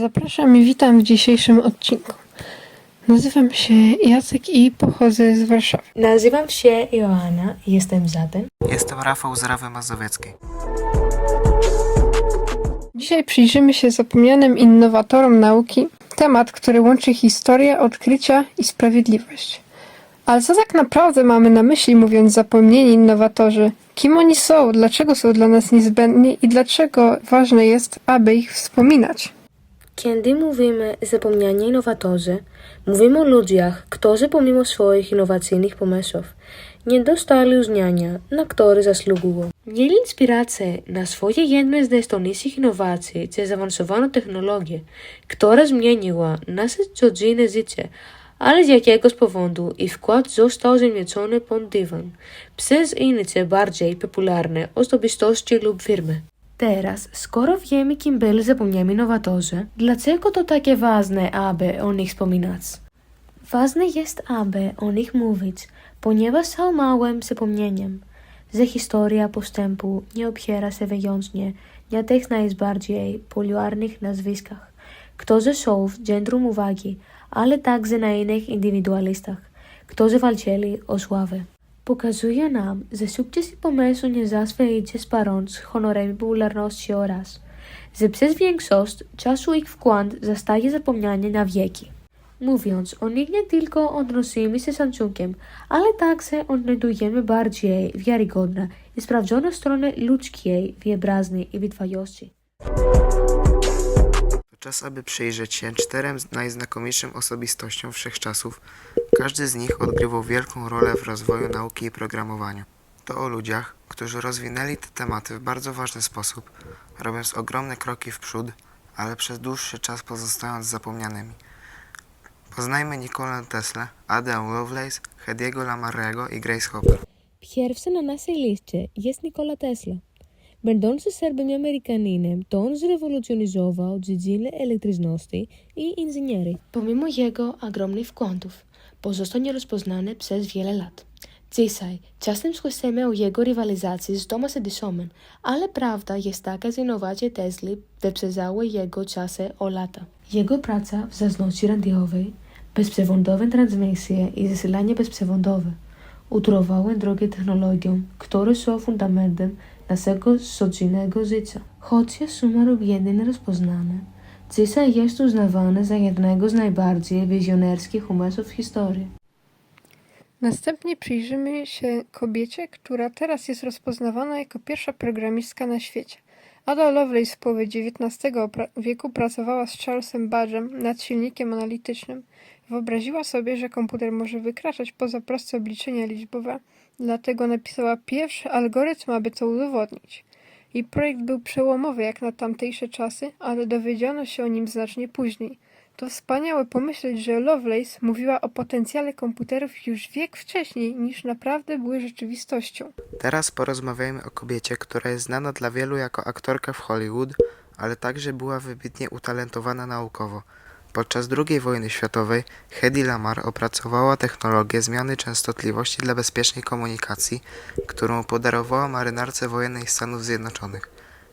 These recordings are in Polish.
Zapraszam i witam w dzisiejszym odcinku. Nazywam się Jacek i pochodzę z Warszawy. Nazywam się Joanna i jestem zatem. Jestem Rafał z Rawy Mazowieckiej. Dzisiaj przyjrzymy się zapomnianym innowatorom nauki, temat, który łączy historię, odkrycia i sprawiedliwość. Ale co tak naprawdę mamy na myśli, mówiąc zapomnieni innowatorzy? Kim oni są, dlaczego są dla nas niezbędni i dlaczego ważne jest, aby ich wspominać? Kiedy mówimy zapomniani innowatorzy, mówimy o ludziach, którzy pomimo swoich innowacyjnych pomysłów nie dostali uznania, na które zasługują. Mieli inspirację na swoje jedne z najistotniejszych innowacji przez zaawansowaną technologię, która zmieniła nasze codzienne życie, ale z jakiegoś powodu ich wkład został zamieciony pod dywan przez inne bardziej popularne osobistości lub firmy. Teraz, skoro wiemy, kim byli zapomniani innowatorzy, dlaczego to takie ważne, aby o nich wspominać? Ważne jest, aby o nich mówić, ponieważ są małym zapomnieniem, że historia postępu nie opiera się wyłącznie na tych najbardziej popularnych nazwiskach, którzy są w centrum uwagi, ale także na innych indywidualistach, którzy walczyli o sławę. Pokazuje nam, że sukces i pomysł nie zawsze idzie z parą z honorem i popularności oraz, że przez większość czasu ich wkład zostaje zapomniany na wieki. Mówiąc o nich nie tylko odnosimy się z ale także odnajdujemy bardziej wiarygodne i sprawdzone strony ludzkiej wyobraźni i wytrwałości. To czas, aby przyjrzeć się czterem najznakomitszym osobistościom wszechczasów. Każdy z nich odgrywał wielką rolę w rozwoju nauki i programowaniu. To o ludziach, którzy rozwinęli te tematy w bardzo ważny sposób, robiąc ogromne kroki w przód, ale przez dłuższy czas pozostając zapomnianymi. Poznajmy Nikolę Tesla, Adę Lovelace, Hediego Lamarrego i Grace Hopper. Pierwszy na naszej liście jest Nikola Tesla. Będący Serbem i Amerykaninem, to on zrewolucjonizował dziedzinę elektryczności i inżynierii. Pomimo jego ogromnych wkładów, pozostał nierozpoznany przez wiele lat. Dzisiaj czasem słyszymy o jego rywalizacji z Thomas Edisonem, ale prawda jest taka, że innowacje Tesla wyprzedzały jego czasy o lata. Jego praca w zdolności radiowej, bezprzewodowe transmisje i zasilanie bezprzewodowe utrwały drogę technologiom, które są fundamentem naszego codziennego życia. Chociaż umarł biedny nierozpoznany, dzisiaj jest uznawany za jednego z najbardziej wizjonerskich umysłów w historii. Następnie przyjrzymy się kobiecie, która teraz jest rozpoznawana jako pierwsza programistka na świecie. Ada Lovelace w połowie XIX wieku pracowała z Charlesem Badgerem nad silnikiem analitycznym. Wyobraziła sobie, że komputer może wykraczać poza proste obliczenia liczbowe, dlatego napisała pierwszy algorytm, aby to udowodnić. Jej projekt był przełomowy jak na tamtejsze czasy, ale dowiedziano się o nim znacznie później. To wspaniałe pomyśleć, że Lovelace mówiła o potencjale komputerów już wiek wcześniej, niż naprawdę były rzeczywistością. Teraz porozmawiajmy o kobiecie, która jest znana dla wielu jako aktorka w Hollywood, ale także była wybitnie utalentowana naukowo. Podczas II wojny światowej Hedy Lamar opracowała technologię zmiany częstotliwości dla bezpiecznej komunikacji, którą podarowała marynarce wojennej Stanów Zjednoczonych.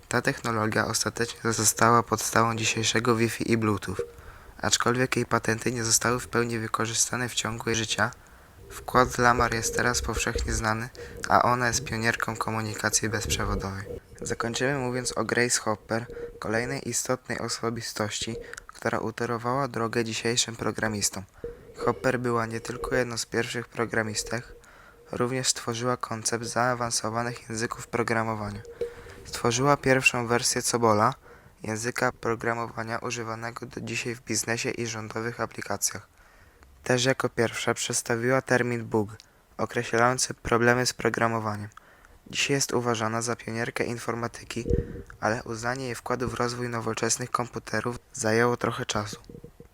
Ta technologia ostatecznie została podstawą dzisiejszego Wi-Fi i Bluetooth. Aczkolwiek jej patenty nie zostały w pełni wykorzystane w ciągu jej życia, Wkład Lamar jest teraz powszechnie znany, a ona jest pionierką komunikacji bezprzewodowej. Zakończymy mówiąc o Grace Hopper, kolejnej istotnej osobistości, która utorowała drogę dzisiejszym programistom. Hopper była nie tylko jedną z pierwszych programistek, również stworzyła koncept zaawansowanych języków programowania. Stworzyła pierwszą wersję Cobola, języka programowania używanego do dzisiaj w biznesie i rządowych aplikacjach. Też jako pierwsza przedstawiła termin bug, określający problemy z programowaniem. Dzisiaj jest uważana za pionierkę informatyki, ale uznanie jej wkładu w rozwój nowoczesnych komputerów zajęło trochę czasu.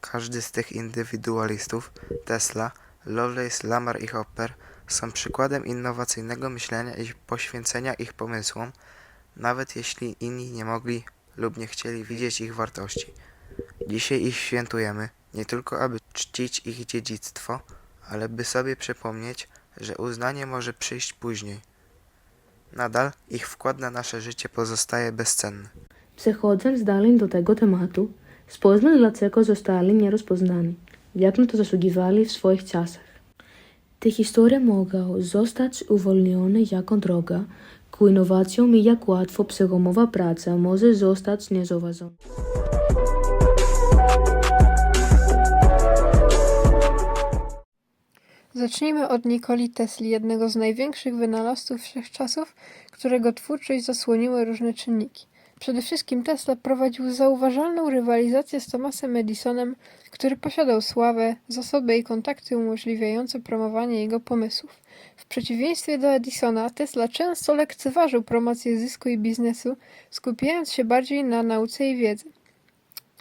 Każdy z tych indywidualistów, Tesla, Lovelace, Lamar i Hopper, są przykładem innowacyjnego myślenia i poświęcenia ich pomysłom, nawet jeśli inni nie mogli lub nie chcieli widzieć ich wartości. Dzisiaj ich świętujemy, nie tylko aby czcić ich dziedzictwo, ale by sobie przypomnieć, że uznanie może przyjść później. Nadal ich wkład na nasze życie pozostaje bezcenny. Przechodząc dalej do tego tematu, Spójrzmy, dlaczego zostali nierozpoznani, jak na to zasługiwali w swoich czasach. Te historie mogą zostać uwolnione jako droga ku innowacjom i jak łatwo przełomowa praca może zostać niezauważona. Zacznijmy od Nikoli Tesli, jednego z największych wynalazców wszechczasów, którego twórczość zasłoniły różne czynniki. Przede wszystkim Tesla prowadził zauważalną rywalizację z Thomasem Edisonem, który posiadał sławę, zasoby i kontakty umożliwiające promowanie jego pomysłów. W przeciwieństwie do Edisona, Tesla często lekceważył promocję zysku i biznesu, skupiając się bardziej na nauce i wiedzy.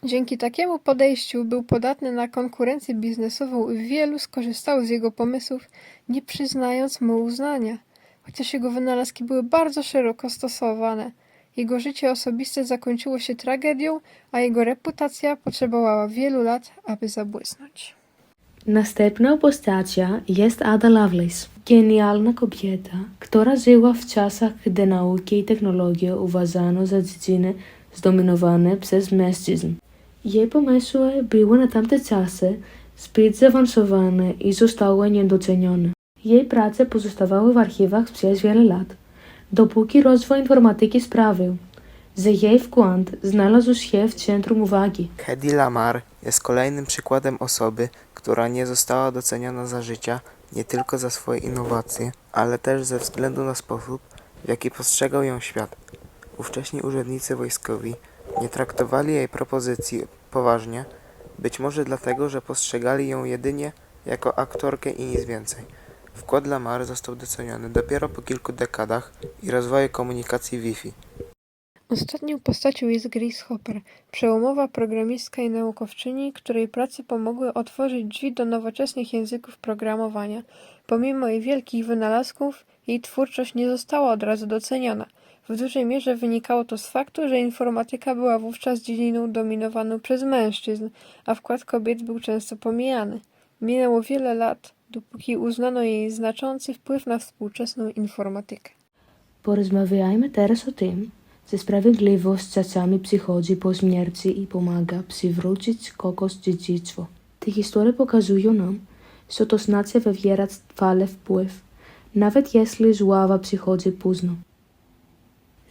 Dzięki takiemu podejściu był podatny na konkurencję biznesową i wielu skorzystało z jego pomysłów, nie przyznając mu uznania. Chociaż jego wynalazki były bardzo szeroko stosowane, jego życie osobiste zakończyło się tragedią, a jego reputacja potrzebowała wielu lat, aby zabłysnąć. Następną postacią jest Ada Lovelace, genialna kobieta, która żyła w czasach, gdy nauki i technologie uważano za dziedziny zdominowane przez mężczyzn. Jej pomysły były na tamte czasy zbyt zaawansowane i zostały niedocenione. Jej prace pozostawały w archiwach przez wiele lat, dopóki rozwój informatyki sprawił, że jej wkład znalazł się w centrum uwagi. Hedy Lamar jest kolejnym przykładem osoby, która nie została doceniona za życia nie tylko za swoje innowacje, ale też ze względu na sposób, w jaki postrzegał ją świat. Ówcześni urzędnicy wojskowi nie traktowali jej propozycji poważnie, być może dlatego, że postrzegali ją jedynie jako aktorkę i nic więcej. Wkład Lamar został doceniony dopiero po kilku dekadach i rozwoju komunikacji Wi-Fi. Ostatnią postacią jest Grace Hopper, przełomowa programistka i naukowczyni, której prace pomogły otworzyć drzwi do nowoczesnych języków programowania. Pomimo jej wielkich wynalazków, jej twórczość nie została od razu doceniona. W dużej mierze wynikało to z faktu, że informatyka była wówczas dziedziną dominowaną przez mężczyzn, a wkład kobiet był często pomijany. Minęło wiele lat, dopóki uznano jej znaczący wpływ na współczesną informatykę. Porozmawiajmy teraz o tym, że sprawiedliwość czasami przychodzi po śmierci i pomaga przywrócić kogoś dziedzictwo. Te historie pokazują nam, co to znaczy wywierać trwale wpływ, nawet jeśli zława przychodzi późno.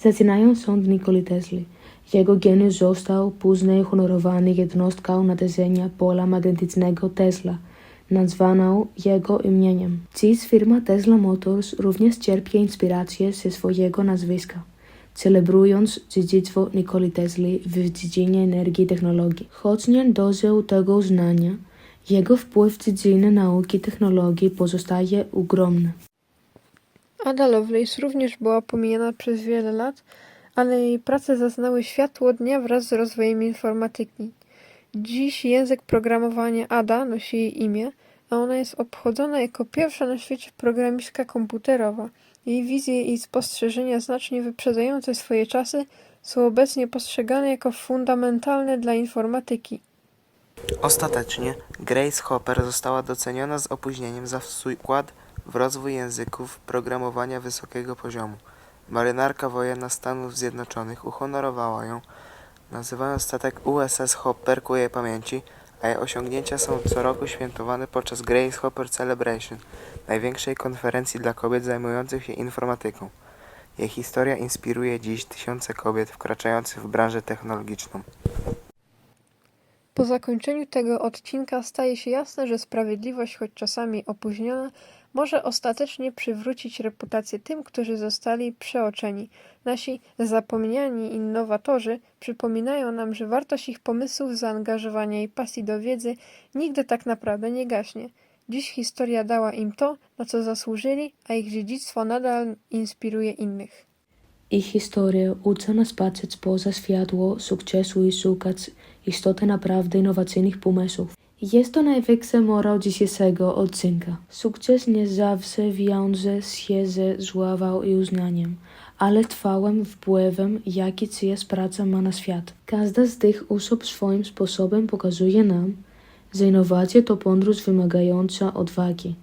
Zaczynając od Nikoli Tesli, jego geniusz został później honorowany jednostką nadrzędzenia pola magnetycznego Tesla, nazwaną jego imieniem. Dziś firma Tesla Motors również czerpie inspirację ze swojego nazwiska, celebrując dziedzictwo Nikoli Tesli w dziedzinie energii i technologii. Choć nie dożył tego uznania, jego wpływ w dziedzinie nauki i technologii pozostaje ogromny. Ada Lovelace również była pomijana przez wiele lat, ale jej prace zaznały światło dnia wraz z rozwojem informatyki. Dziś język programowania Ada nosi jej imię, a ona jest obchodzona jako pierwsza na świecie programistka komputerowa. Jej wizje i spostrzeżenia znacznie wyprzedzające swoje czasy są obecnie postrzegane jako fundamentalne dla informatyki. Ostatecznie Grace Hopper została doceniona z opóźnieniem za swój wkład w rozwój języków programowania wysokiego poziomu. Marynarka wojenna Stanów Zjednoczonych uhonorowała ją, nazywając statek USS Hopper ku jej pamięci, a jej osiągnięcia są co roku świętowane podczas Grace Hopper Celebration, największej konferencji dla kobiet zajmujących się informatyką. Jej historia inspiruje dziś tysiące kobiet wkraczających w branżę technologiczną. Po zakończeniu tego odcinka staje się jasne, że sprawiedliwość, choć czasami opóźniona, może ostatecznie przywrócić reputację tym, którzy zostali przeoczeni. Nasi zapomniani innowatorzy przypominają nam, że wartość ich pomysłów, zaangażowania i pasji do wiedzy nigdy tak naprawdę nie gaśnie. Dziś historia dała im to, na co zasłużyli, a ich dziedzictwo nadal inspiruje innych. Ich historie uczą nas patrzeć poza światło sukcesu i szukać istoty naprawdę innowacyjnych pomysłów. Jest to największy morał dzisiejszego odcinka. Sukces nie zawsze wiąże się ze sławą i uznaniem, ale trwałym wpływem, jaki czyjaś praca ma na świat. Każda z tych osób swoim sposobem pokazuje nam, że innowacje to podróż wymagająca odwagi,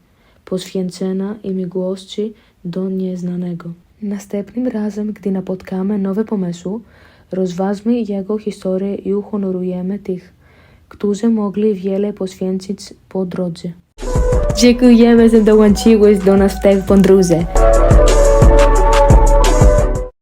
poświęcenia i miłości do nieznanego. Następnym razem, gdy napotkamy nowy pomysł, Rozważmy jego historię i uhonorujemy tych, którzy mogli wiele poświęcić po drodze. Dziękujemy, że dołączyłeś do nas w tej podróży.